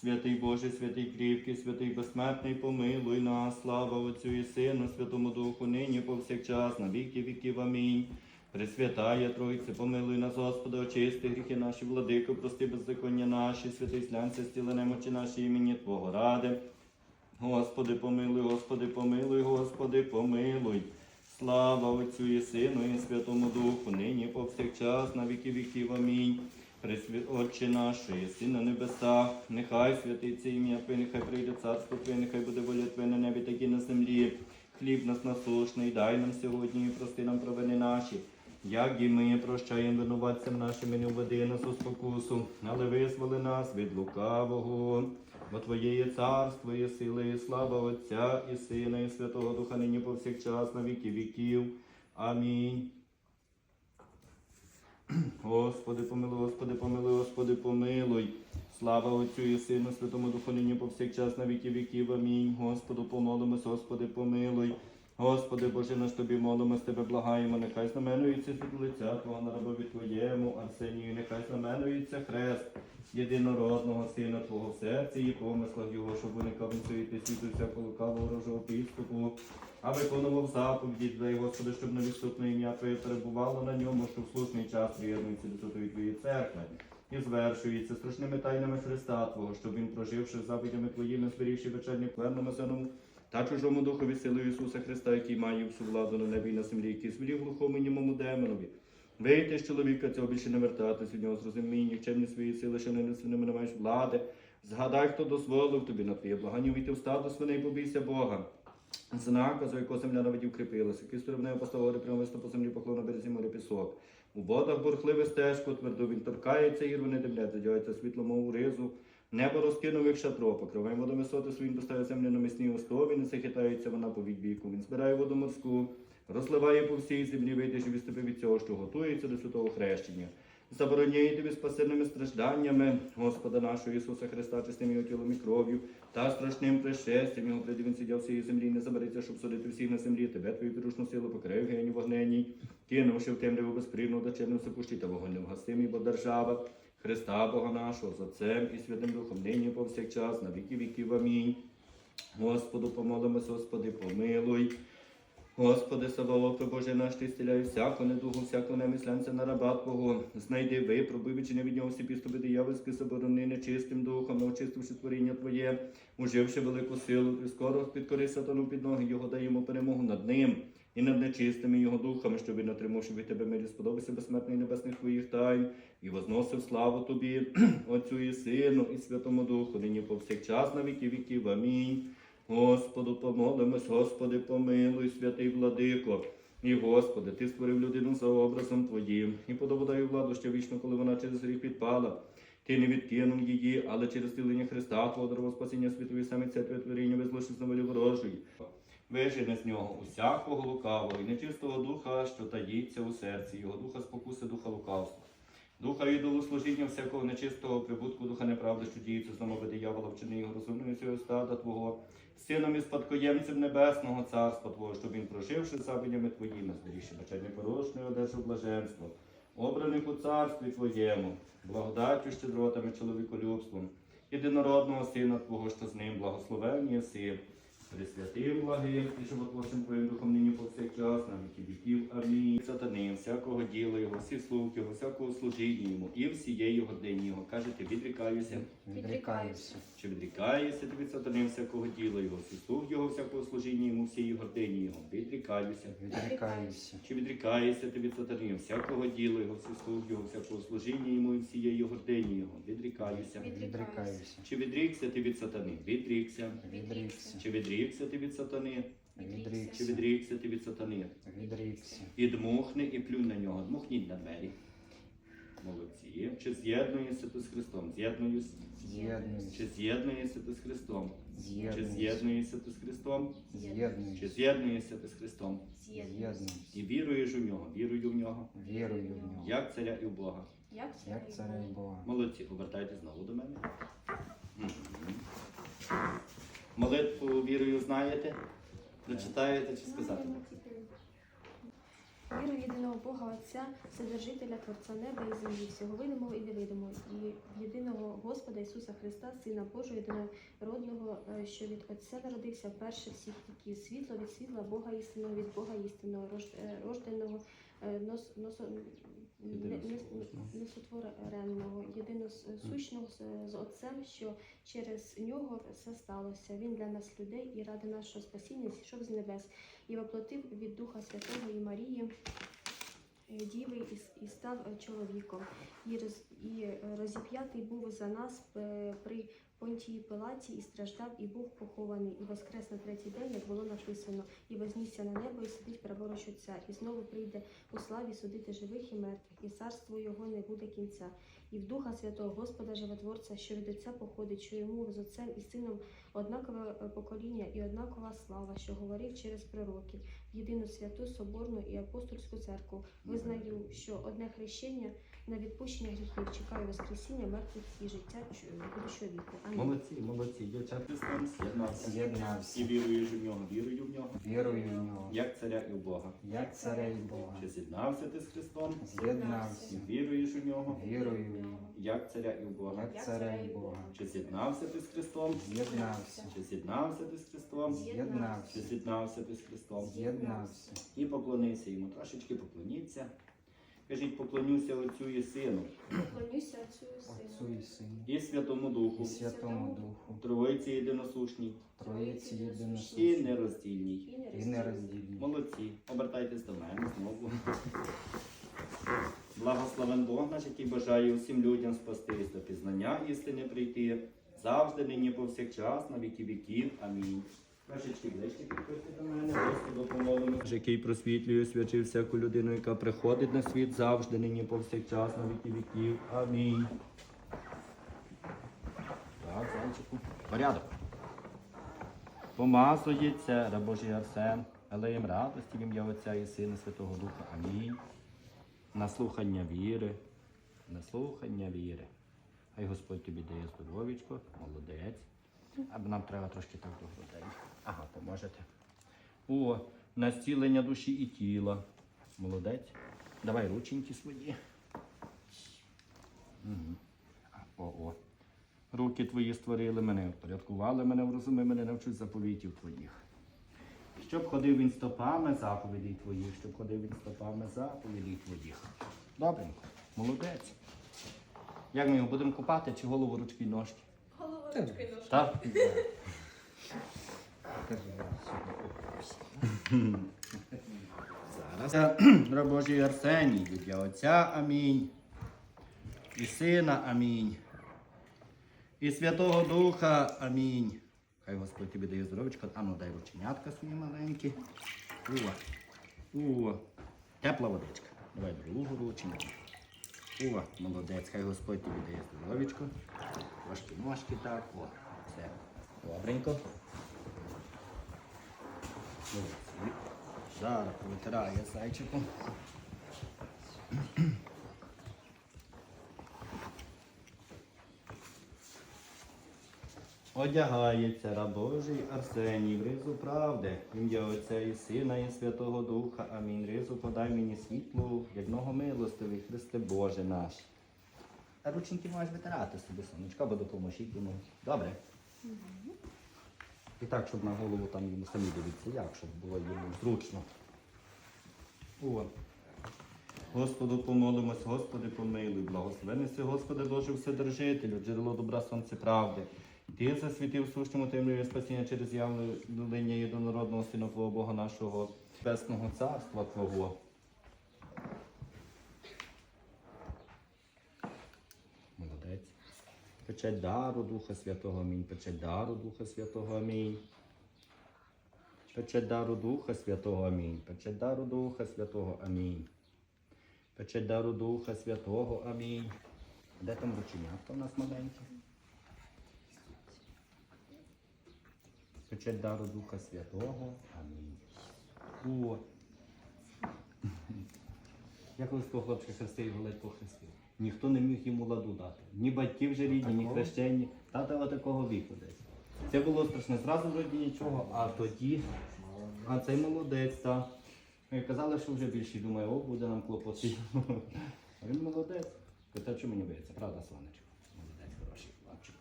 Святий Боже, святий кріпкий, святий безсмертний, помилуй нас, слава Отцю і Сину, Святому Духу, нині повсякчас, на віки віків. Амінь. Пресвятая Тройце, помилуй нас, Господи, очисти гріхи наші, владико, прости беззаконня наші, святий слянця, стіли немочі наші імені Твого ради. Господи, помилуй, Господи, помилуй, Господи, помилуй. Слава Отцю і Сину, і Святому Духу, нині повсякчас, на віки віків. Амінь. Пресві... Отче наш, єси на небесах, нехай святиться ім'я Твоє, нехай прийде царство Твоє, нехай буде воля Твоя на небі, так і на землі. Хліб нас насушний, дай нам сьогодні і прости нам провини наші, як і ми прощаємо винуватцям нашим і не введи нас у спокусу, але визволи нас від лукавого. Бо Твоє є царство, і сила, і слава Отця, і Сина, і Святого Духа, нині повсякчас, на віки віків. Амінь. Господи, помилуй, Господи, помилуй, Господи, помилуй. Слава Отцю і Сину, Святому Духу, нині повсякчас, на віки віків. Амінь. Господу помолимось, Господи, помилуй. Господи, Боже наш Тобі молимось, Тебе благаємо, нехай знаменується від лиця Твого на рабові Твоєму, Арсенію, нехай знаменується хрест єдинородного Сина Твого в серці і помислах Його, щоб уникав він світу всякого лукавого ворожого підступу, а виконував заповіді Твої, Господи, щоб невідступне ім'я Твоє перебувало на ньому, щоб в слушний час приєднується до Святої Твоєї церкви. І звершується страшними тайнами Христа Твого, щоб він, проживши заповідями Твоїми, зберігши вечерні кверному сину та чужому духові силою Ісуса Христа, який має всю владу на небі і на землі, який звелів глухому німому демонові. Вийти з чоловіка цього більше не вертатись від нього зрозумій, нікчемні свої сили, що не несеними не маєш влади. Згадай, хто дозволив тобі на твоє благання вийти в стадо свиней, побійся Бога. Знака, за якого земля навіть укріпилася, який сторони поставив гори по землі поклон на березі моря пісок. У водах бурхливе стежку тверду він торкається, і рвони демлять, задягається світло, мов ризу. Небо розкинув, як шатро, покриває воду висоти своїм, поставив землю на місні острові, не захитається вона по віку. Він збирає воду морську, розливає по всій землі, вийде, що відступив від цього, що готується до святого хрещення. Забороняє тобі спасенними стражданнями Господа нашого Ісуса Христа, чистим його тілом і кров'ю, та страшним пришестям його він сидів всієї землі, не забереться, щоб судити всіх на землі, тебе твою підручну силу покрив гені вогненній, кинувши в темряву безпривну дочерну всепущі та вогонь невгасимий, бо держава Христа Бога нашого, з Отцем і Святим Духом, нині повсякчас, на віки віків. Амінь. Господу помолимось, Господи, помилуй. Господи, Саваофе, Боже наш, ти стіляй всяку недугу, всяку немислянця на раба Твого. Знайди, випробуй, відчини від нього всі підступи диявольські, заборони нечистим духом, не очистивши творіння Твоє, уживши велику силу, ти скоро підкори сатану під ноги, його даємо перемогу над ним і над нечистими його духами, щоб він отримавши від тебе милі, сподобався безсмертний небесних твоїх тайн, і возносив славу тобі, Отцю і Сину, і Святому Духу, нині повсякчас на віки віків. Амінь. Господу помолимось, Господи, помилуй, святий владико. І Господи, Ти створив людину за образом Твоїм, і подободаю владу ще вічно, коли вона через гріх підпала. Ти не відкинув її, але через тілення Христа, Твого дорого спасіння світові саме церкви творіння визлиши з новелі ворожої. Вижене з нього усякого лукавого і нечистого духа, що таїться у серці, його духа спокуси, духа лукавства. Духа ідолослужіння всякого нечистого прибутку, духа неправди, що діється знову веде диявола, вчини його розумною цього стада Твого, сином і спадкоємцем небесного царства Твого, щоб він, проживши заповідями Твоїми, зберігши вечерні порушення, одержав блаженство, обраних у царстві Твоєму, благодаттю, щедротами, чоловіколюбством, єдинородного Сина Твого, що з ним благословенні єси, Пресвятим благим і животворчим Твоїм духом нині повсякчас, на віки віків. Амінь. Сатани, всякого діла його, всі слуг його, всякого служіння йому і всієї години його. Кажете, відрікаюся. Відрікаюся. Чи відрікаєшся ти від сатани всякого діла його, всі його, всякого служіння йому, всієї гордині його. Відрікаюся. Відрікаюся. Чи відрікаєшся ти від сатани всякого діла його, всі його, всякого служіння йому і всієї гордині його. Відрікаюся. Відрікаюся. Чи відрікся ти від сатани? Відрікся. Відрікся. Чи відрікся ти від сатани? Чи Відрікся. відрікся ти від сатани? Відрікся. І дмухни, і плюнь на нього. Дмухніть на двері. Молодці. Чи з'єднуєшся ти з Христом? З'єднуюсь. Чи з'єднуєшся ти з Христом? Чи з'єднуєшся ти з Христом? Чи з'єднуєшся ти з Христом? З'єднуюся. І віруєш у нього, вірую в нього, Вірую в нього. як царя і в Бога. Як Як царя і Бога. Молодці, повертайте знову до мене. Молитву вірою знаєте? Прочитаєте чи сказати? Віру єдиного Бога Отця, Вседержителя, Творця неба і землі, всього видимого і невидимого, і єдиного Господа Ісуса Христа, Сина Божого, єдинородного, е, що від Отця народився перше всіх віків, світло від світла Бога істинного, від Бога істинного, е, рожденого, е, нос, не- несотвореного, єдиносущного з, з Отцем, що через нього все сталося. Він для нас людей і ради нашого спасіння зійшов з небес і воплотив від Духа Святого і Марії. е, Діви і, став е, чоловіком, і, роз, і е, розіп'ятий був за нас е, при Понтії Пилаті, і страждав, і був похований, і воскрес на третій день, як було написано, і вознісся на небо, і сидить праворуч Отця, і знову прийде у славі судити живих і мертвих, і царство його не буде кінця. І в Духа Святого Господа Животворця, що від Отця походить, що йому з Отцем і Сином однакове е, покоління і однакова слава, що говорив через пророків, єдину святу, соборну і апостольську церкву. Визнаю, що одне хрещення на відпущення гріхів чекаю Воскресіння мертвих і життя будущого віку. Амінь. Молодці, молодці. Дівчата Христом з'єднався. З'єднався. І віруєш в нього, вірую в нього. Вірую в нього, Як царя і в Бога. як царя і Бога. Чи з'єднався ти з Христом? З'єднався. І віруєш у нього. Вірую в нього, Як царя і в Бога. як царя і Бога. Чи з'єднався ти з Христом? З'єднався. Чи з'єднався ти з Христом? Чи З'єднався. з'єднався ти з Христом? З'єднався. І поклонися йому. Трошечки поклоніться. Кажіть, поклонюся Отцю і Сину, Поклонюся Отцю і Сину. і Сину, і Святому Духу, і Святому Духу, Троїці єдиносушній Троїці і єдиносушній нероздільній. і нероздільній. Молодці, обертайтесь до мене знову. Благословен Бог наш, який бажає усім людям спастись до пізнання істини прийти, завжди, нині повсякчас, на віки віків. Амінь. Трошечки ближче підходьте до мене, Господу помолимо. Який просвітлює, свячив всяку людину, яка приходить на світ завжди, нині повсякчас, на віки віків. Амінь. Так, зайчику. Порядок. Помазується раб Божий Арсен, алеєм радості в ім'я Отця і Сина Святого Духа. Амінь. На слухання віри, на слухання віри. Хай Господь тобі дає здоров'ячко, молодець. Або нам треба трошки так до грудей. Ага, поможете. О, на зцілення душі і тіла. Молодець. Давай рученьки свої. Угу. О, о. Руки твої створили мене, впорядкували мене, врозуми мене, навчуть заповітів твоїх. Щоб ходив він стопами заповідей твоїх, щоб ходив він стопами заповідей твоїх. Добренько, молодець. Як ми його будемо купати, чи голову ручки і ножки? Голова ручки ножки. Так? Кажи, сьогодні. Зараз робожий Арсеній, від ім'я Отця Амінь. І Сина Амінь. І Святого Духа Амінь. Хай Господь тобі дає здоров'ячко. А ну дай рученятка свої маленькі. О, о, тепла водичка. Давай другу рученьку. О, молодець, хай Господь тобі дає здоров'ячко. Трошки ножки так. О, все. Добренько. Зараз повитирає зайчику. Одягається раб Божий Арсеній в ризу правди, ім'я Отця і Сина і Святого Духа. Амінь. Ризу подай мені світлу, як многомилостивий Христе Боже наш. А рученьки можеш витирати собі, сонечко, або допоможіть йому. Добре? І так, щоб на голову там йому самі дивіться, як, щоб було йому зручно. О. Господу помолимось, Господи помилуй, благословений си, Господи Боже, Вседержителю, джерело добра сонце правди. Ти засвітив сущому темряві спасіння через явлення єдинородного Сина Твого Бога нашого Небесного Царства Твого. Молодець. Печать дару Духа Святого Амінь. Печать дару Духа Святого Амінь. Печать дару Духа Святого Амінь. Печать дару Духа Святого Амінь. Печать дару Духа Святого Амінь. Де там рученятка у нас маленьке? Печать дару Духа Святого. Амінь. О. Я колись того хлопчика хрестив і ледь похрестив. Ніхто не міг йому ладу дати. Ні батьки вже рідні, ні хрещені. Тата отакого віку десь. Це було страшне. Зразу вроді нічого, а тоді. А цей молодець, та. Ми казали, що вже більше думаю, о, буде нам клопоти. А він молодець. Питав, що мені боїться, правда, Сланечко? Молодець, хороший хлопчик.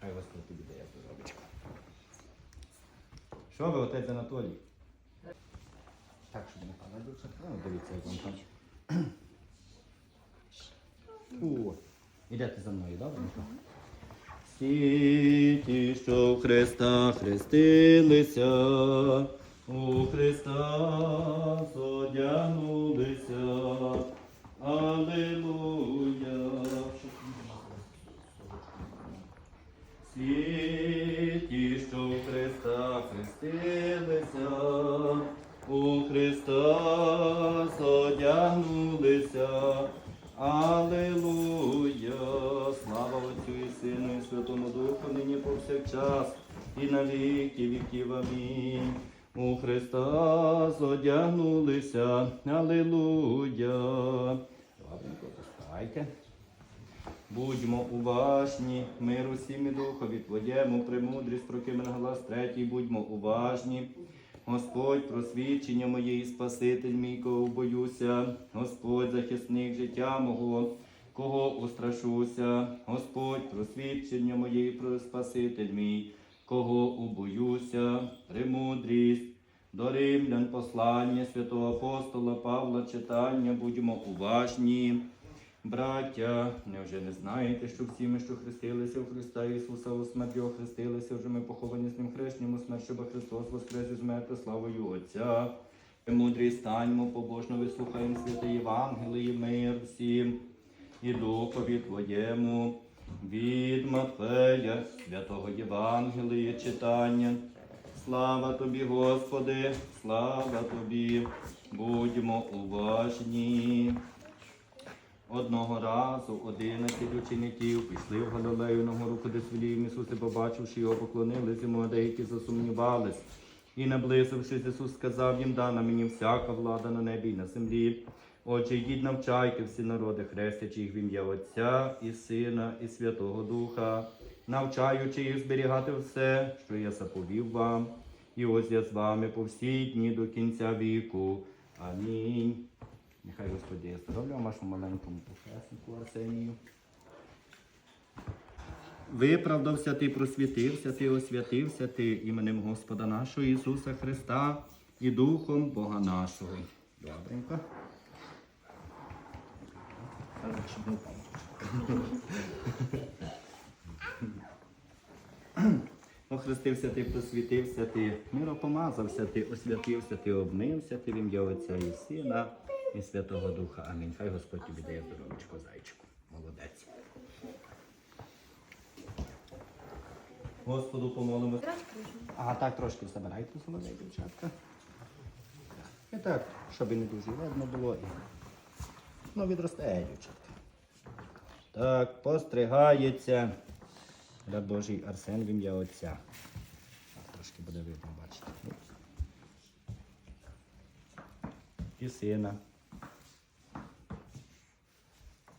Хай Господь тобі дає здоровечко. Що ви, отець Анатолій? Так, щоб не дівчатка. Ну, дивіться, як вам там. О, ідете за мною, добре? Всі ті, що в Христа хрестилися, у Христа зодягнулися. Аллилуйя. Всі ті, що в Христа хрестилися, у Христа повсякчас, і на віки віків. Амінь. У Христа зодягнулися. Аллилуйя! Добренько, поставайте. Будьмо уважні, миру всім і духові Твоєму, премудрість прокимен глас третій, будьмо уважні. Господь, просвідчення моє і Спаситель мій, кого боюся, Господь, захисник життя мого, кого устрашуся, Господь, просвідчення моє Спаситель мій, кого убоюся, премудрість. До римлян послання святого апостола Павла читання, будьмо уважні. Браття, невже не знаєте, що всі ми, що хрестилися в Христа Ісуса у смерть Його хрестилися, вже ми поховані з Ним хрещенням у смерть, щоб Христос воскрес із мертвих славою Отця. Мудрі станьмо, побожно вислухаємо святе Євангеліє, мир всім і Духові Твоєму. Від Матфея, святого Євангелія читання. Слава тобі, Господи, слава тобі, будьмо уважні. Одного разу одинадцять учеників пішли в Галилею на гору, куди свілів Ісус, побачивши його, поклонились йому, а деякі засумнівались. І наблизившись, Ісус сказав їм, дана мені всяка влада на небі і на землі. Отже, йдіть навчайте всі народи, хрестячи їх в ім'я Отця і Сина, і Святого Духа, навчаючи їх зберігати все, що я заповів вам. І ось я з вами по всі дні до кінця віку. Амінь. Нехай Господь дає здоров'я вашому маленькому похреснику Арсенію. Виправдався ти, просвітився ти, освятився ти іменем Господа нашого Ісуса Христа і Духом Бога нашого. Добренько. Охрестився ти, просвітився ти, миропомазався ти, освятився ти, обмився ти в ім'я Отця і Сина і Святого Духа. Амінь. Хай Господь тобі дає здоровечко, зайчику. Молодець. Господу помолимо. А так трошки забирайте солодей, дівчатка. І так, щоб і не дуже видно було. І... Ну, відросте, дівчатка. Так, постригається. Рад Божий Арсен в ім'я Отця. Трошки буде видно, бачите. І сина.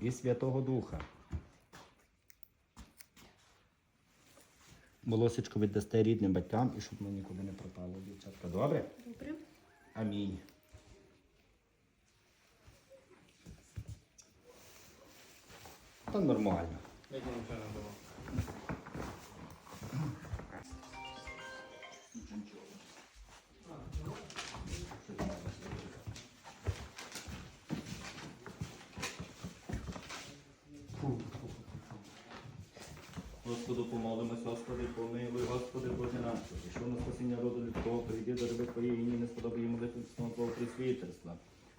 І Святого Духа. Волосечко віддасте рідним батькам і щоб ми нікуди не пропало, дівчатка. Добре? Добре. Амінь. Та нормально. Господу помолимось, Господи, помилуй, Господи Боже наш, що на спасіння роду людського, прийди до раби Твоєї імені, не сподобай йому молитву Твого присвітерства.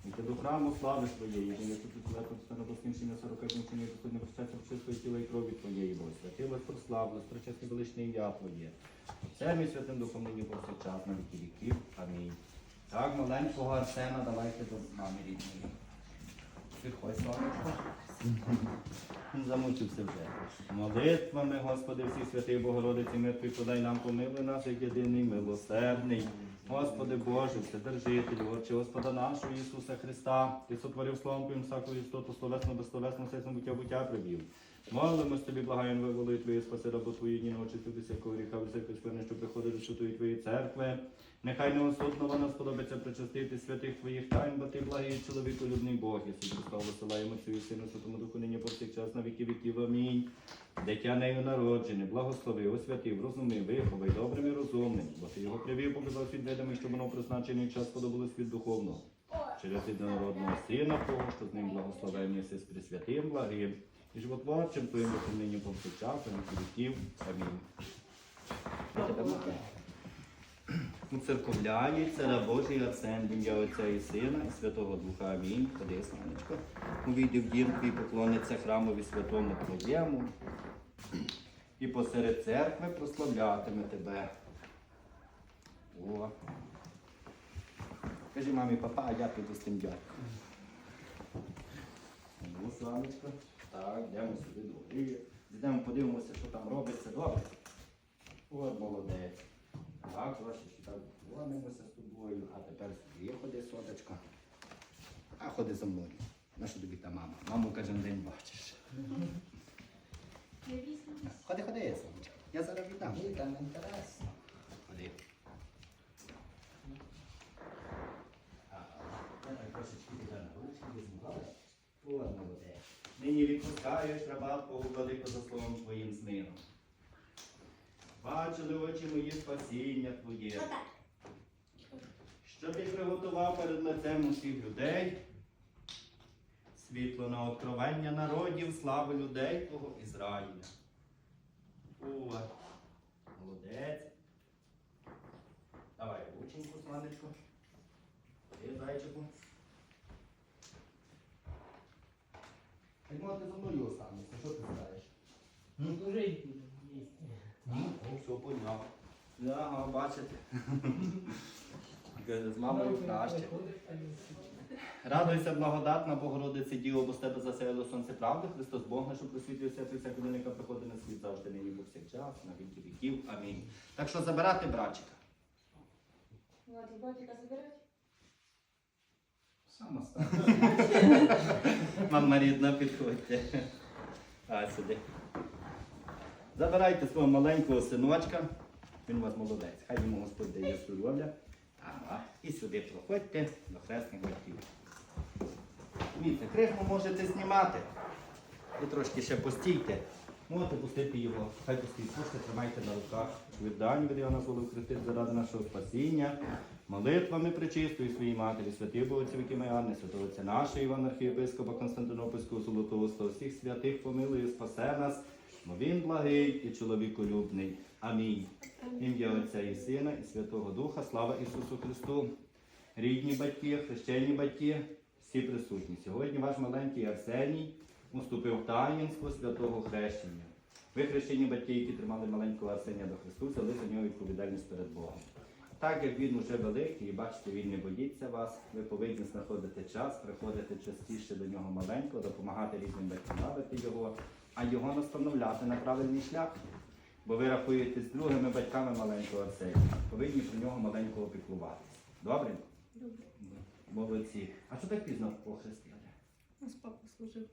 І до храму слави Твоєї, і не тут лето старобоснішення сорока днівчині, Господь не прощаться в чистої тіла і крові Твоєї, Бо святилось, прославилось, причесне величне ім'я Твоє. Отцем і Святим Духом нині повсякчас на віки віків. Амінь. Так, маленького Арсена давайте до мами рідної. Підходь, сонечко. Замучився вже. Молитвами, Господи, всіх святих Богородиці, мир Твій подай нам, помилуй нас, як єдиний милосердний. Господи Боже, Вседержитель, Отче Господа нашого Ісуса Христа, Ти сотворив словом Твоїм всяку істоту, словесно, безсловесно, все буття буття привів. Молимось тобі, благаємо виволи Твої, спаси рабу Твою, ні ночі тобі всякого гріха, всякої скверни, що приходить до Твоєї церкви. Нехай неосудно вона сподобається причастити святих Твоїх тайн, бо Ти благий чоловіку любний Бог, Ісус Христос, висилаємо Цю Сину, Святому Духу, нині повсякчас на віки віків. Амінь. Дитя нею народжене, благослови, освятив, розуми, виховай, добрим і розумним, бо ти його привів, показав світ видимий, щоб воно призначений час подобалось від духовного. Через єдинородного Сина Твого, що з ним благословенні все з присвятим, благим, і животворчим Твоїм на віки віків. Амінь. Уцерковляється раб Божий Арсен, ім'я Отця і Сина, і Святого Духа. Амінь. Ходи, Сонечко. Увійди в дім твій, поклониться храмові святому Твоєму. І посеред церкви прославлятиме тебе. О. Кажи мамі, папа, а я піду з тим дядьком. Ну, Сонечко. Так, йдемо сюди до Олії. Йдемо, подивимося, що там робиться. Добре. От молодець. Так, трошечки так клонимося з тобою, а тепер сюди ходи, соточка. А ходи за мною. На що тобі та мама? Маму кожен день бачиш. Ходи, ходи, сонечко. Я зараз віддам. Дітям інтересно. Ходи. Я трошечки тебе на ручки візьму, добре? Нині відпускаєш раба Твого владико за словом Твоїм з. Бачили очі мої спасіння Твоє. Що ти приготував перед лицем усіх людей, світло на откровення народів, слави людей Твого Ізраїля. О, молодець. Давай рученьку, Сланечко. Ти, зайчику. Так може ти зо мною останешся, що ти знаєш? Служить буду їсти. О, поняв. Ага, бачите. З мамою краще. Радуйся, благодатна Богородице Діво, бо з тебе заселило сонце правди, Христос Бог наш, що просвітлює святий всяка людина, яка приходить на світ завжди нині повсякчас, на віки віків. Амінь. Так що забирати братчика. Владик, батика забирать? Сама стара. Мама рідна, підходьте. А, сюди. Забирайте свого маленького синочка. Він у вас молодець. Хай йому Господь дає здоров'я. Ага. І сюди проходьте до хресних батьків. Дивіться, крихму можете знімати. І трошки ще постійте. Можете пустити його. Хай постійте, пуште, тримайте на руках. Віддань від його нас волив Христит заради нашого спасіння. Молитвами причистої своїй матері, святих Богоців, які Анни, святого Отця нашого Івана Архієпископа Константинопольського Золотоуста, всіх святих помилує, спасе нас, бо він благий і чоловіколюбний. Амінь. Ім'я Отця і Сина, і Святого Духа, слава Ісусу Христу. Рідні батьки, хрещені батьки, всі присутні. Сьогодні ваш маленький Арсеній уступив в таїнство святого хрещення. Ви хрещені батьки, які тримали маленького Арсенія до Христу, взяли за нього відповідальність перед Богом. Так як він уже великий, і бачите, він не боїться вас, ви повинні знаходити час, приходити частіше до нього маленького, допомагати різним батькам бавити його, а його настановляти на правильний шлях. Бо ви рахуєтесь з другими батьками маленького Арсенія. Повинні про нього маленького піклуватися. Добре? Добре. Молодці. А що так пізно похрестили? Нас папа служив.